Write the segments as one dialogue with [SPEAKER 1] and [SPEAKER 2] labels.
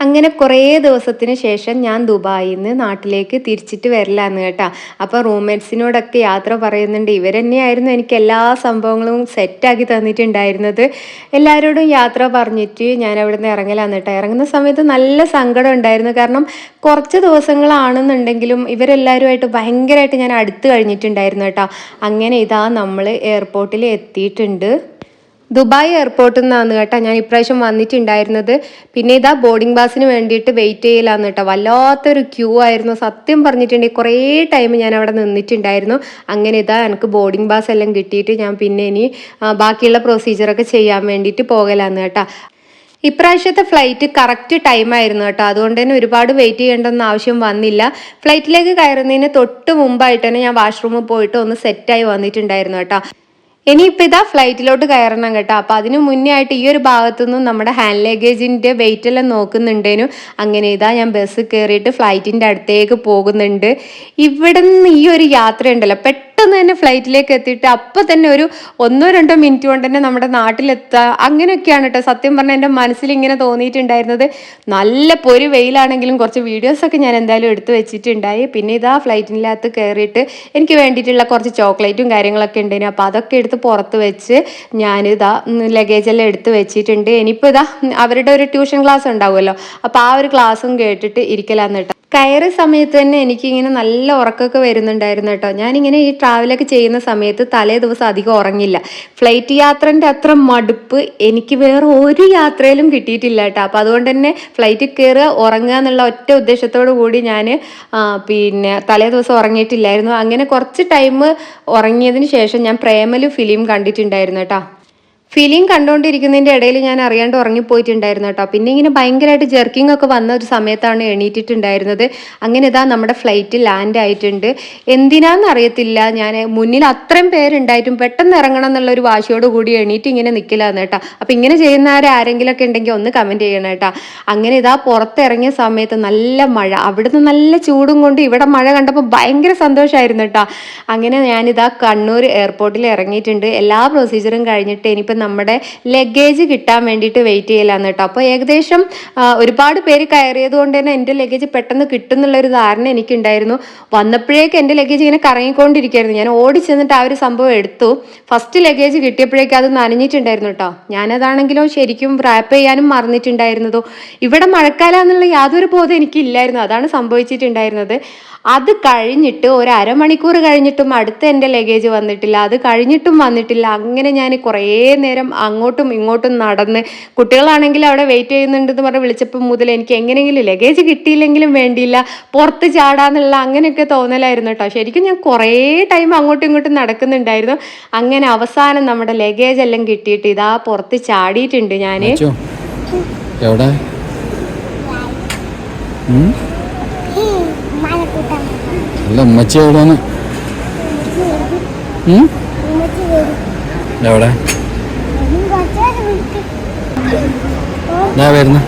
[SPEAKER 1] അങ്ങനെ കുറേ ദിവസത്തിന് ശേഷം ഞാൻ ദുബായിൽ നിന്ന് നാട്ടിലേക്ക് തിരിച്ചിട്ട് വരില്ലാന്ന് കേട്ടോ. അപ്പോൾ റൂംമേറ്റ്സിനോടൊക്കെ യാത്ര പറയുന്നുണ്ട് ഇവർ തന്നെയായിരുന്നു എനിക്ക് എല്ലാ സംഭവങ്ങളും സെറ്റാക്കി തന്നിട്ടുണ്ടായിരുന്നത്. എല്ലാവരോടും യാത്ര പറഞ്ഞിട്ട് ഞാൻ അവിടെ നിന്ന് ഇറങ്ങലാന്ന് കേട്ടോ. ഇറങ്ങുന്ന സമയത്ത് നല്ല സങ്കടം ഉണ്ടായിരുന്നു. കാരണം കുറച്ച് ദിവസങ്ങളാണെന്നുണ്ടെങ്കിലും ഇവരെല്ലാവരുമായിട്ട് ഭയങ്കരമായിട്ട് ഞാൻ അടുത്ത് കഴിഞ്ഞിട്ടുണ്ടായിരുന്നു കേട്ടോ. അങ്ങനെ ഇതാ നമ്മൾ എയർപോർട്ടിൽ എത്തിയിട്ടുണ്ട്. ദുബായ് എയർപോർട്ടിൽ നിന്നാണ് കേട്ടോ ഞാൻ ഇപ്രാവശ്യം വന്നിട്ടുണ്ടായിരുന്നത്. പിന്നെ ഇതാ ബോർഡിംഗ് പാസിന് വേണ്ടിയിട്ട് വെയിറ്റ് ചെയ്യലാന്ന് കേട്ടോ. വല്ലാത്തൊരു ക്യൂ ആയിരുന്നു. സത്യം പറഞ്ഞിട്ടുണ്ടെങ്കിൽ കുറേ ടൈം ഞാൻ അവിടെ നിന്നിട്ടുണ്ടായിരുന്നു. അങ്ങനെ ഇതാ എനിക്ക് ബോർഡിംഗ് പാസ് എല്ലാം കിട്ടിയിട്ട് ഞാൻ പിന്നെ ഇനി ബാക്കിയുള്ള പ്രൊസീജിയറൊക്കെ ചെയ്യാൻ വേണ്ടിയിട്ട് പോകലാന്ന് കേട്ടോ. ഇപ്രാവശ്യത്തെ ഫ്ലൈറ്റ് കറക്റ്റ് ടൈം ആയിരുന്നു കേട്ടോ. അതുകൊണ്ട് തന്നെ ഒരുപാട് വെയിറ്റ് ചെയ്യേണ്ടെന്ന് ആവശ്യം വന്നില്ല. ഫ്ലൈറ്റിലേക്ക് കയറുന്നതിന് തൊട്ട് മുമ്പായിട്ട് തന്നെ ഞാൻ വാഷ്റൂമിൽ പോയിട്ട് ഒന്ന് സെറ്റായി വന്നിട്ടുണ്ടായിരുന്നു കേട്ടോ. ഇനിയിപ്പോൾ ഇതാ ഫ്ലൈറ്റിലോട്ട് കയറണം കേട്ടോ. അപ്പോൾ അതിന് മുന്നേ ആയിട്ട് ഈ ഒരു ഭാഗത്തു നിന്നും നമ്മുടെ ഹാൻഡ് ലഗേജിന്റെ വെയിറ്റ് എല്ലാം നോക്കുന്നുണ്ടേനു. അങ്ങനെ ഇതാ ഞാൻ ബസ് കയറിയിട്ട് ഫ്ലൈറ്റിന്റെ അടുത്തേക്ക് പോകുന്നുണ്ട്. ഇവിടെ നിന്ന് ഈ ഒരു യാത്ര ഉണ്ടല്ലോ പെട്ടെന്ന് തന്നെ ഫ്ലൈറ്റിലേക്ക് എത്തിയിട്ട് അപ്പം തന്നെ ഒരു ഒന്നോ രണ്ടോ മിനിറ്റ് കൊണ്ട് തന്നെ നമ്മുടെ നാട്ടിലെത്തുക അങ്ങനെയൊക്കെയാണ് കേട്ടോ സത്യം പറഞ്ഞാൽ എന്റെ മനസ്സിൽ ഇങ്ങനെ തോന്നിയിട്ടുണ്ടായിരുന്നത്. നല്ല പൊരി വെയിലാണെങ്കിലും കുറച്ച് വീഡിയോസൊക്കെ ഞാൻ എന്തായാലും എടുത്തു വെച്ചിട്ടുണ്ടായി. പിന്നെ ഇതാ ഫ്ലൈറ്റിനകത്ത് കയറിയിട്ട് എനിക്ക് വേണ്ടിയിട്ടുള്ള കുറച്ച് ചോക്ലേറ്റും കാര്യങ്ങളൊക്കെ ഉണ്ടായിരുന്നു അപ്പോൾ അതൊക്കെ എടുത്ത് പുറത്ത് വെച്ച് ഞാനിതാ ലഗേജ് എല്ലാം എടുത്ത് വെച്ചിട്ടുണ്ട്. ഇനിയിപ്പോൾ ഇതാ അവരുടെ ഒരു ട്യൂഷൻ ക്ലാസ് ഉണ്ടാവുമല്ലോ. അപ്പോൾ ആ ഒരു ക്ലാസ്സും കേട്ടിട്ട് ഇരിക്കലാന്ന് കേട്ടോ കയറിയ സമയത്ത് തന്നെ എനിക്കിങ്ങനെ നല്ല ഉറക്കമൊക്കെ വരുന്നുണ്ടായിരുന്നു കേട്ടോ ഞാനിങ്ങനെ ഈ ട്രാവലൊക്കെ ചെയ്യുന്ന സമയത്ത് തലേ ദിവസം അധികം ഉറങ്ങില്ല. ഫ്ലൈറ്റ് യാത്രന്റെ അത്ര മടുപ്പ് എനിക്ക് വേറെ ഒരു യാത്രയിലും കിട്ടിയിട്ടില്ല കേട്ടോ. അപ്പോൾ അതുകൊണ്ട് തന്നെ ഫ്ലൈറ്റിൽ കയറുക ഉറങ്ങുക എന്നുള്ള ഒറ്റ ഉദ്ദേശത്തോടു കൂടി ഞാൻ പിന്നെ തലേ ദിവസം ഉറങ്ങിയിട്ടില്ലായിരുന്നു. അങ്ങനെ കുറച്ച് ടൈം ഉറങ്ങിയതിന് ശേഷം ഞാൻ പ്രേമലു ഫിലിം കണ്ടിട്ടുണ്ടായിരുന്നു കേട്ടോ. ഫിലിം കണ്ടുകൊണ്ടിരിക്കുന്നതിന്റെ ഇടയിൽ ഞാൻ അറിയാണ്ട് ഉറങ്ങിപ്പോയിട്ടുണ്ടായിരുന്നു കേട്ടോ. പിന്നെ ഇങ്ങനെ ഭയങ്കരമായിട്ട് ജെർക്കിംഗ് ഒക്കെ വന്ന ഒരു സമയത്താണ് എണീറ്റിട്ടുണ്ടായിരുന്നത്. അങ്ങനെ ഇതാ നമ്മുടെ ഫ്ലൈറ്റ് ലാൻഡ് ആയിട്ടുണ്ട്. എന്തിനാന്ന് അറിയത്തില്ല. ഞാൻ മുന്നിൽ അത്രയും പേരുണ്ടായിട്ടും പെട്ടെന്ന് ഇറങ്ങണം എന്നുള്ള ഒരു വാശിയോട് കൂടി എണീറ്റ് ഇങ്ങനെ നിൽക്കില്ലാന്ന് കേട്ടോ. അപ്പം ഇങ്ങനെ ചെയ്യുന്നവരാരെങ്കിലും ഒക്കെ ഉണ്ടെങ്കിൽ ഒന്ന് കമന്റ് ചെയ്യണം കേട്ടോ. അങ്ങനെ ഇതാ പുറത്തിറങ്ങിയ സമയത്ത് നല്ല മഴ. അവിടുന്ന് നല്ല ചൂടും കൊണ്ട് ഇവിടെ മഴ കണ്ടപ്പോൾ ഭയങ്കര സന്തോഷമായിരുന്നു കേട്ടോ. അങ്ങനെ ഞാനിതാ കണ്ണൂർ എയർപോർട്ടിൽ ഇറങ്ങിയിട്ടുണ്ട്. എല്ലാ പ്രൊസീജിയറും കഴിഞ്ഞിട്ട് ഇനിയിപ്പോൾ നമ്മുടെ ലഗേജ് കിട്ടാൻ വേണ്ടിയിട്ട് വെയിറ്റ് ചെയ്യലാന്ന് കേട്ടോ. അപ്പോൾ ഏകദേശം ഒരുപാട് പേര് കയറിയത് കൊണ്ട് തന്നെ എന്റെ ലഗേജ് പെട്ടെന്ന് കിട്ടും ഒരു ധാരണ എനിക്കുണ്ടായിരുന്നു. വന്നപ്പോഴേക്ക് എന്റെ ലഗേജ് ഇങ്ങനെ കറങ്ങിക്കൊണ്ടിരിക്കുകയായിരുന്നു. ഞാൻ ഓടി ചെന്നിട്ട് ആ ഒരു സംഭവം എടുത്തു. ഫസ്റ്റ് ലഗേജ് കിട്ടിയപ്പോഴേക്ക് അത് നനഞ്ഞിട്ടുണ്ടായിരുന്നു കേട്ടോ. ഞാനതാണെങ്കിലോ ശരിക്കും റാപ്പ് ചെയ്യാനും മറന്നിട്ടുണ്ടായിരുന്നതോ? ഇവിടെ മഴക്കാലം എന്നുള്ള യാതൊരു ബോധം എനിക്കില്ലായിരുന്നു. അതാണ് സംഭവിച്ചിട്ടുണ്ടായിരുന്നത്. അത് കഴിഞ്ഞിട്ട് ഒരു അരമണിക്കൂർ കഴിഞ്ഞിട്ടും അടുത്ത എന്റെ ലഗേജ് വന്നിട്ടില്ല. അത് കഴിഞ്ഞിട്ടും വന്നിട്ടില്ല. അങ്ങനെ ഞാൻ കുറേ അങ്ങോട്ടും ഇങ്ങോട്ടും നടന്ന് കുട്ടികളാണെങ്കിൽ അവിടെ വെയിറ്റ് ചെയ്യുന്നുണ്ടെന്ന് പറഞ്ഞ് വിളിച്ചപ്പോൾ മുതൽ എനിക്ക് എങ്ങനെയെങ്കിലും ലഗേജ് കിട്ടിയില്ലെങ്കിലും വേണ്ടിയില്ല പുറത്ത് ചാടാന്നുള്ള അങ്ങനെയൊക്കെ തോന്നലായിരുന്നു കേട്ടോ. ശരിക്കും ഞാൻ കുറേ ടൈം അങ്ങോട്ടും ഇങ്ങോട്ടും നടക്കുന്നുണ്ടായിരുന്നു. അങ്ങനെ അവസാനം നമ്മുടെ ലഗേജ് എല്ലാം കിട്ടിയിട്ട് ഇതാ പുറത്ത് ചാടിയിട്ടുണ്ട് ഞാൻ
[SPEAKER 2] എവിടെ? ഉമ്മച്ചി എവിടെയാണ്? എവിടെ? ഞാൻ വരുന്നു.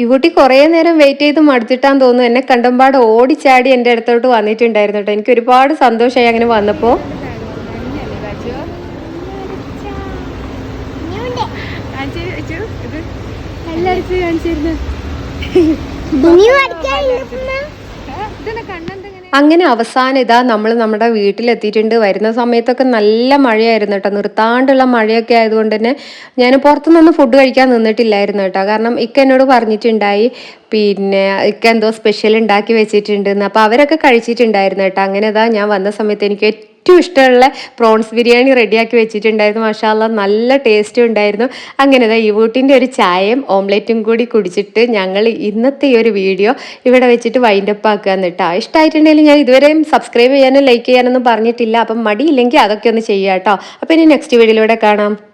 [SPEAKER 1] ഈ കുട്ടി കുറേ നേരം വെയിറ്റ് ചെയ്ത് മടുത്തിട്ടാന്ന് തോന്നുന്നു. എന്നെ കണ്ടമ്പാട് ഓടിച്ചാടി എന്റെ അടുത്തോട്ട് വന്നിട്ടുണ്ടായിരുന്നു കേട്ടോ. എനിക്ക് ഒരുപാട് സന്തോഷമായി അങ്ങനെ വന്നപ്പോൾ അങ്ങനെ അവസാനം ഇതാ നമ്മൾ നമ്മുടെ വീട്ടിലെത്തിയിട്ടുണ്ട്. വരുന്ന സമയത്തൊക്കെ നല്ല മഴയായിരുന്നു കേട്ടോ. നിർത്താണ്ടുള്ള മഴയൊക്കെ ആയതുകൊണ്ട് തന്നെ ഞാൻ പുറത്തുനിന്ന് ഫുഡ് കഴിക്കാൻ നിന്നിട്ടില്ലായിരുന്നു കേട്ടോ. കാരണം ഇക്ക എന്നോട് പറഞ്ഞിട്ടുണ്ടായി പിന്നെ ഇക്ക എന്തോ സ്പെഷ്യൽ ഉണ്ടാക്കി വെച്ചിട്ടുണ്ടെന്ന് അപ്പോൾ അവരൊക്കെ കഴിച്ചിട്ടുണ്ടായിരുന്നു കേട്ടോ. അങ്ങനെ ഇതാ ഞാൻ വന്ന സമയത്ത് എനിക്ക് ഏറ്റവും ഇഷ്ടമുള്ള പ്രോൺസ് ബിരിയാണി റെഡിയാക്കി വെച്ചിട്ടുണ്ടായിരുന്നു. മഷാല്ല നല്ല ടേസ്റ്റും ഉണ്ടായിരുന്നു. അങ്ങനെ ഈ വീട്ടിന്റെ ഒരു ചായയും ഓംലെറ്റും കൂടി കുടിച്ചിട്ട് ഞങ്ങൾ ഇന്നത്തെ ഈ ഒരു വീഡിയോ ഇവിടെ വെച്ചിട്ട് വൈൻഡപ്പ് ആക്കുക എന്നിട്ടാ ഇഷ്ടമായിട്ടുണ്ടെങ്കിൽ ഞാൻ ഇതുവരെയും സബ്സ്ക്രൈബ് ചെയ്യാനും ലൈക്ക് ചെയ്യാനൊന്നും പറഞ്ഞിട്ടില്ല. അപ്പം മടിയില്ലെങ്കിൽ അതൊക്കെ ഒന്ന് ചെയ്യാം കേട്ടോ. അപ്പം ഇനി നെക്സ്റ്റ് വീഡിയോയിലൂടെ കാണാം.